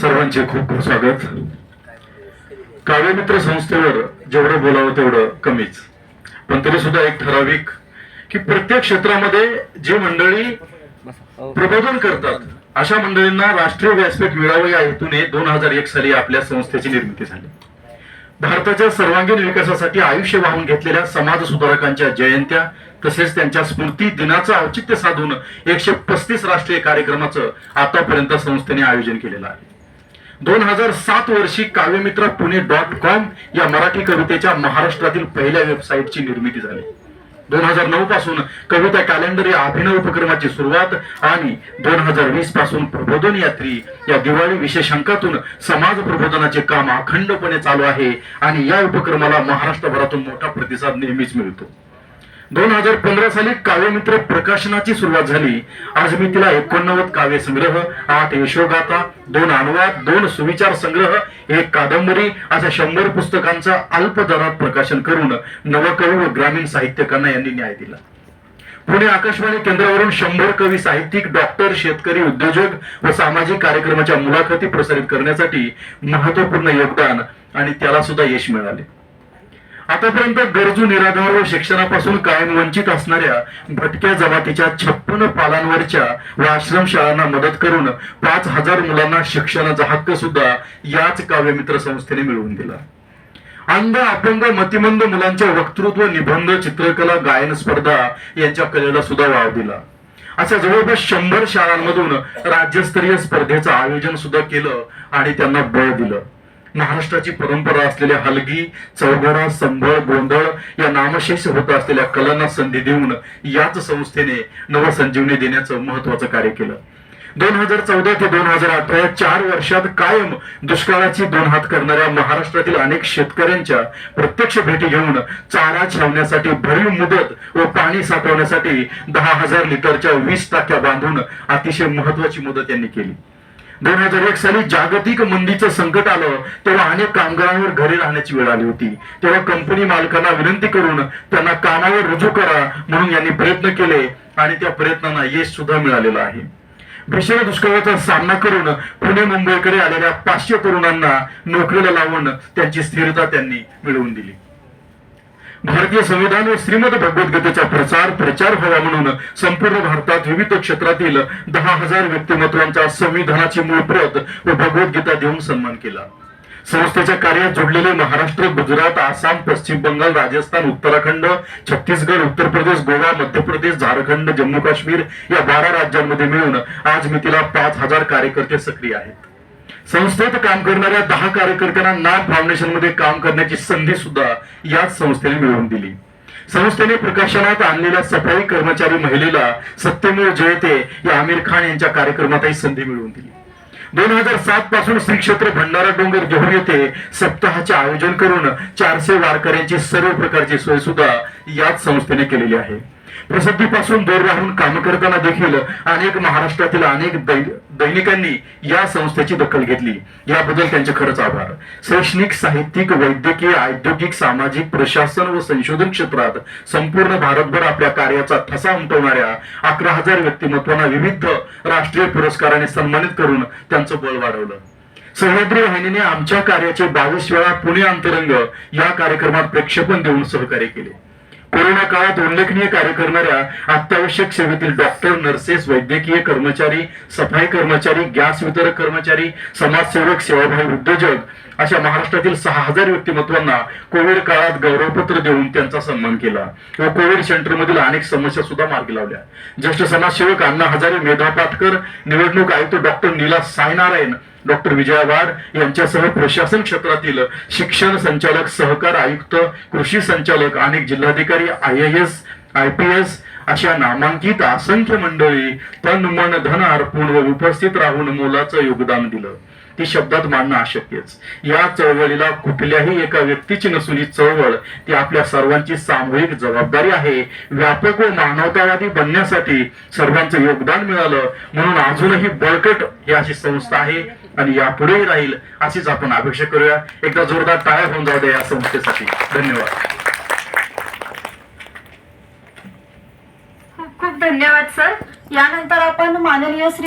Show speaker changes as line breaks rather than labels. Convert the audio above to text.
सर्वांचे खूप खूप स्वागत. काव्यमित्र संस्थेवर जेवढं बोलावं तेवढं कमीच. पण तरी सुद्धा एक ठराविक की प्रत्येक क्षेत्रामध्ये जे मंडळी प्रबोधन करतात अशा मंडळींना राष्ट्रीय व्यासपीठ मिळावं या हेतूने दोन हजार एक साली आपल्या संस्थेची निर्मिती झाली. भारताच्या सर्वांगीण विकासासाठी आयुष्य वाहून घेतलेल्या समाज सुधारकांच्या जयंत्या तसेच त्यांच्या स्मृती दिनाचं औचित्य साधून एकशे पस्तीस राष्ट्रीय कार्यक्रमाचं आतापर्यंत संस्थेने आयोजन केलेलं आहे. दोन हजार सात वर्षी काव्यमित्र पुणे डॉट कॉम या मराठी कवितेच्या महाराष्ट्रातील पहिल्या वेबसाईटची निर्मिती झाली. दोन हजार नऊ पासून कविता कॅलेंडर या अभिनव उपक्रमाची सुरुवात आणि दोन हजार वीसपासून प्रबोधन यात्री या दिवाळी विशेषांकातून समाज प्रबोधनाचे काम अखंडपणे चालू आहे आणि या उपक्रमाला महाराष्ट्रभरातून मोठा प्रतिसाद नेहमीच मिळतो. दोन हजार पंधरा साली काव्यमित्र प्रकाशनाची सुरुवात झाली. आज मी तिला एकोणनव्वद काव्य संग्रह आठ यशोगाथा दोन अनुवाद दोन सुविचार संग्रह एक कादंबरी अशा शंभर पुस्तकांचा अल्प दरात प्रकाशन करून नवकवी व ग्रामीण साहित्यकांना यांनी न्याय दिला. पुणे आकाशवाणी केंद्रावरून शंभर कवी साहित्यिक डॉक्टर शेतकरी उद्योजक व सामाजिक कार्यक्रमाच्या मुलाखती प्रसारित करण्यासाठी महत्त्वपूर्ण योगदान आणि त्याला सुद्धा यश मिळाले. आतापर्यंत गरजू निराधार व शिक्षणापासून कायम वंचित असणाऱ्या भटक्या जमातीच्या छप्पन पालांवरच्या व आश्रमशाळांना मदत करून पाच हजार मुलांना शिक्षणाचा हक्क सुद्धा याच काव्यमित्र संस्थेने मिळवून दिला. अंध अपंग मतिमंद मुलांच्या वक्तृत्व निबंध चित्रकला गायन स्पर्धा यांच्या कलेला सुद्धा वाव दिला. अशा जवळपास शंभर शाळांमधून राज्यस्तरीय स्पर्धेचं आयोजन सुद्धा केलं आणि त्यांना बळ दिलं. महाराष्ट्राची परंपरा असलेल्या हलगी चौघडा संभळ गोंधळ या नामशेष होत असलेल्या कलांना संधी देऊन याच संस्थेने नवसंजीवनी देण्याचं महत्वाचं कार्य केलं. दोन हजार चौदा ते दोन हजार अठरा या चार वर्षात कायम दुष्काळाची दोन हात करणाऱ्या महाराष्ट्रातील अनेक शेतकऱ्यांच्या प्रत्यक्ष भेटी घेऊन चारा छावण्यासाठी भरीव मुदत व पाणी साठवण्यासाठी दहा हजार लिटरच्या वीस टाक्या बांधून अतिशय महत्वाची मदत यांनी केली. दोन हजार एक साली जागतिक मंदीचं संकट आलं तेव्हा अनेक कामगारांवर घरी राहण्याची वेळ आली होती. तेव्हा कंपनी मालकांना विनंती करून त्यांना कामावर रुजू करा म्हणून यांनी प्रयत्न केले आणि त्या प्रयत्नांना यश सुद्धा मिळालेलं आहे. भीषण दुष्काळाचा सामना करून पुणे मुंबईकडे आलेल्या पाचशे तरुणांना नोकरीला लावून त्यांची स्थिरता त्यांनी मिळवून दिली. भारतीय संविधान व श्रीमद भगवद्गीतेचा प्रचार प्रचार व्हावा म्हणून संपूर्ण भारतात विविध क्षेत्रातील दहा हजार व्यक्तिमत्वांचा संविधानाची मूळ प्रत व भगवद्गीता देऊन सन्मान केला. संस्थेच्या कार्यात जोडलेले महाराष्ट्र गुजरात आसाम पश्चिम बंगाल राजस्थान उत्तराखंड छत्तीसगड उत्तर प्रदेश गोवा मध्य प्रदेश झारखंड जम्मू काश्मीर या बारा राज्यांमध्ये मिळून आज मितीला पाच हजार कार्यकर्ते सक्रिय आहेत. संस्थेत काम करणाऱ्या दहा कार्यकर्त्यांना नाम फाउंडेशनमध्ये काम करण्याची संधी सुद्धा याच संस्थेने मिळवून दिली. संस्थेने प्रकाशनात आणलेल्या सफाई कर्मचारी महिलेला सत्यमेव जयते या आमिर खान यांच्या कार्यक्रमातही संधी मिळवून दिली. दोन हजार सात पासून श्री क्षेत्र भंडारा डोंगर घेऊन येथे सप्ताहाचे आयोजन करून चारशे वारकऱ्यांची सर्व प्रकारची सोय सुद्धा याच संस्थेने केलेली आहे. प्रसिद्धीपासून दूर राहून काम करताना देखील अनेक महाराष्ट्रातील अनेक दैनिकांनी या संस्थेची दखल घेतली. याबद्दल त्यांचे खरंच आभार. शैक्षणिक साहित्यिक वैद्यकीय औद्योगिक सामाजिक प्रशासन व संशोधन क्षेत्रात संपूर्ण भारतभर आपल्या कार्याचा ठसा उमटवणाऱ्या अकरा हजार व्यक्तिमत्वांना विविध राष्ट्रीय पुरस्काराने सन्मानित करून त्यांचं बळ वाढवलं. सह्याद्री वाहिनीने आमच्या कार्याचे बावीस वेळा पुणे अंतरंग या कार्यक्रमात प्रक्षेपण देऊन सहकार्य केले. कोरोना काळात उल्लेखनीय कार्य करणाऱ्या अत्यावश्यक सेवेतील डॉक्टर नर्सेस वैद्यकीय कर्मचारी सफाई कर्मचारी गॅस वितरक कर्मचारी समाजसेवक सेवाभावी उद्योजक अशा महाराष्ट्रातील सहा हजार व्यक्तिमत्वांना कोविड काळात गौरवपत्र देऊन त्यांचा सन्मान केला व कोविड सेंटरमधील अनेक समस्या सुद्धा मार्गी लावल्या. ज्येष्ठ समाजसेवक अण्णा हजारे मेधा पाटकर निवडणूक आयुक्त डॉक्टर नीला सायनारायण डॉक्टर विजया वाड यांच्यासह प्रशासन क्षेत्रातील शिक्षण संचालक सहकार आयुक्त कृषी संचालक अनेक जिल्हाधिकारी I A S I P S अशा नामांकित असंख्य मंडळी तन मन धन अर्पून व उपस्थित राहून मोलाचं योगदान दिलं. ती शब्दात मांडणं अशक्यच. या चळवळीला कुठल्याही एका व्यक्तीची नसून ही चळवळ ती आपल्या सर्वांची सामूहिक जबाबदारी आहे. व्यापक व मानवतावादी बनण्यासाठी सर्वांचं योगदान मिळालं. म्हणून अजूनही बळकट ही अशी संस्था आहे आणि यापुढेही राहील अशीच आपण अपेक्षा करूया. एकदा जोरदार टाळ्या होऊन जाऊ द्या या संस्थेसाठी. धन्यवाद
खूप खूप धन्यवाद सर. यानंतर आपण माननीय श्री